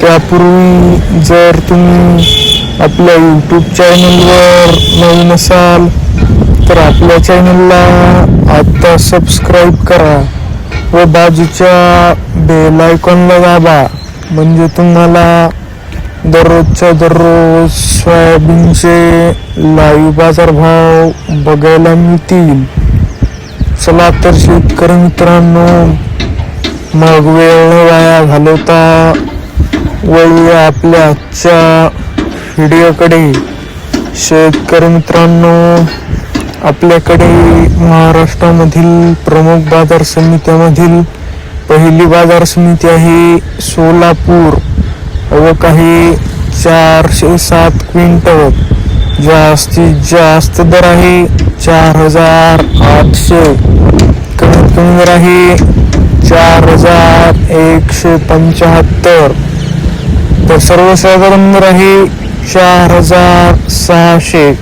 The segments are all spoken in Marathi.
त्यापूर्वी जर तुम्ही आपल्या यूट्यूब चॅनलवर नवीन असाल तर आपल्या चॅनलला आत्ता सबस्क्राईब करा व बाजूच्या बेल आयकॉनला दाबा. म्हणजे तुम्हाला दररोजच्या दररोज सोयाबीनचे लाईव्ह बाजारभाव बघायला मिळतील. चला तर शेतकरी मित्रांनो मग वेळ वाया घालवता वळूया आपल्या आजच्या व्हिडिओकडे. शेतकरी मित्रांनो आपल्याकडे महाराष्ट्रामधील प्रमुख बाजार समित्यामधील पहिली बाजार समिती आहे सोलापूर व काही चारशे सात क्विंटल. जास्तीत जास्त दर आहे चार हजार आठशे. कमीत कमी दर आहे चार हजार एकशे पंच्याहत्तर. तर सर्वसाधारण राहील चार हजार सहाशे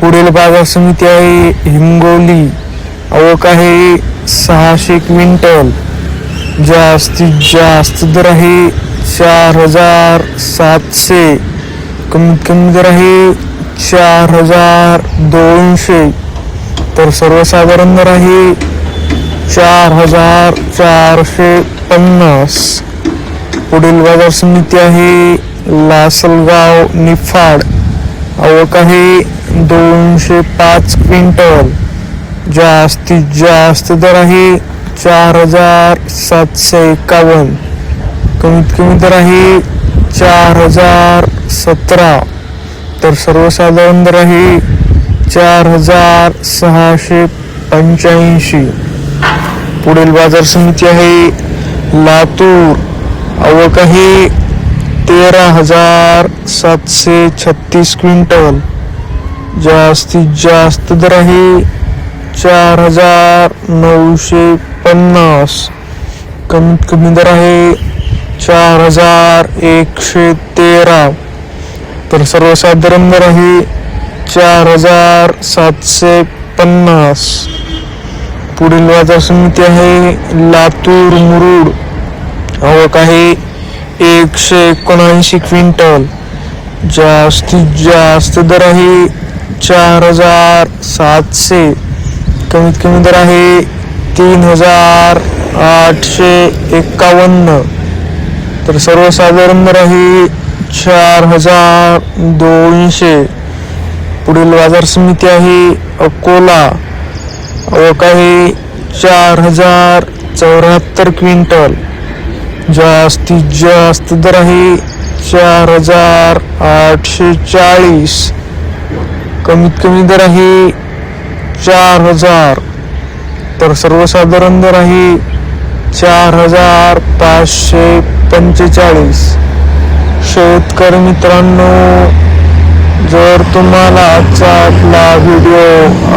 पुढील बाजार समिती आहे हिंगोली. आवक आहे सहाशे क्विंटल. जास्तीत जास्त दर आहे चार हजार सातशे. कमीत कमी दर आहे चार हजार दोनशे. तर सर्वसाधारण दर आहे चार हजार चारशे पन्नास. पुढील बाजार समिती आहे. लासलगाव निफाड. आवक आहे दोनशे पाच क्विंटल. जास्तीत जास्त दर आहे चार हजार सातशे एकावन्न. कमीत कमी दर आहे चार हजार सतरा. तर सर्वसाधारण दर आहे चार हजार सहाशे पंच्याऐंशी. पुढील बाजार समिती आहे लातूर. आवक आहे तेरा हज़ार सातशे छत्तीस क्विंटल जास्तीत जास्त दर चार हज़ार नऊशे पन्नास, कमीत कमी दर आहे चार हज़ार एकशे तेरा तर सर्वसाधारण दर आहे चार हज़ार सातशे पन्नास. पुढील बाज़ार समिती आहे लातूर मुरुड. हो, आवक आहे एकशे एकोणऐंशी क्विंटल. जास्तीत जास्त दर आहे चार हजार सातशे. कमीत कमी दर आहे तीन हजार आठशे एकावन्न. तर सर्वसाधारण दर आहे चार हजार दोनशे. पुढील बाजार समिती आहे अकोला. आवक आहे चार हजार चौऱ्याहत्तर क्विंटल. जास्तीत जास्त दर आहे चार हजार आठशे चाळीस. कमीत कमी दर आहे चार हजार. तर सर्वसाधारण दर आहे चार हजार पाचशे पंचेचाळीस. शेतकरी मित्रांनो जर तुम्हाला आजचा आपला व्हिडिओ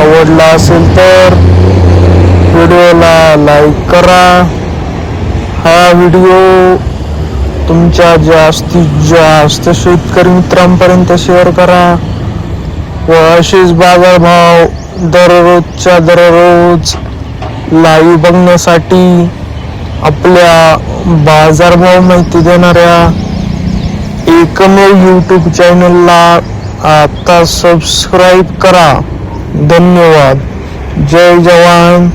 आवडला असेल तर व्हिडिओला लाईक करा. हा व्हिडिओ तुमच्या जास्तीत जास्त शेतकरी मित्रांपर्यंत शेअर करा. व असेच बाजारभाव दररोजच्या दररोज लाईव्ह बघण्यासाठी आपल्या बाजारभाव माहिती देणाऱ्या एकमेव यूट्यूब चॅनलला आता सबस्क्राईब करा. धन्यवाद. जय जवान.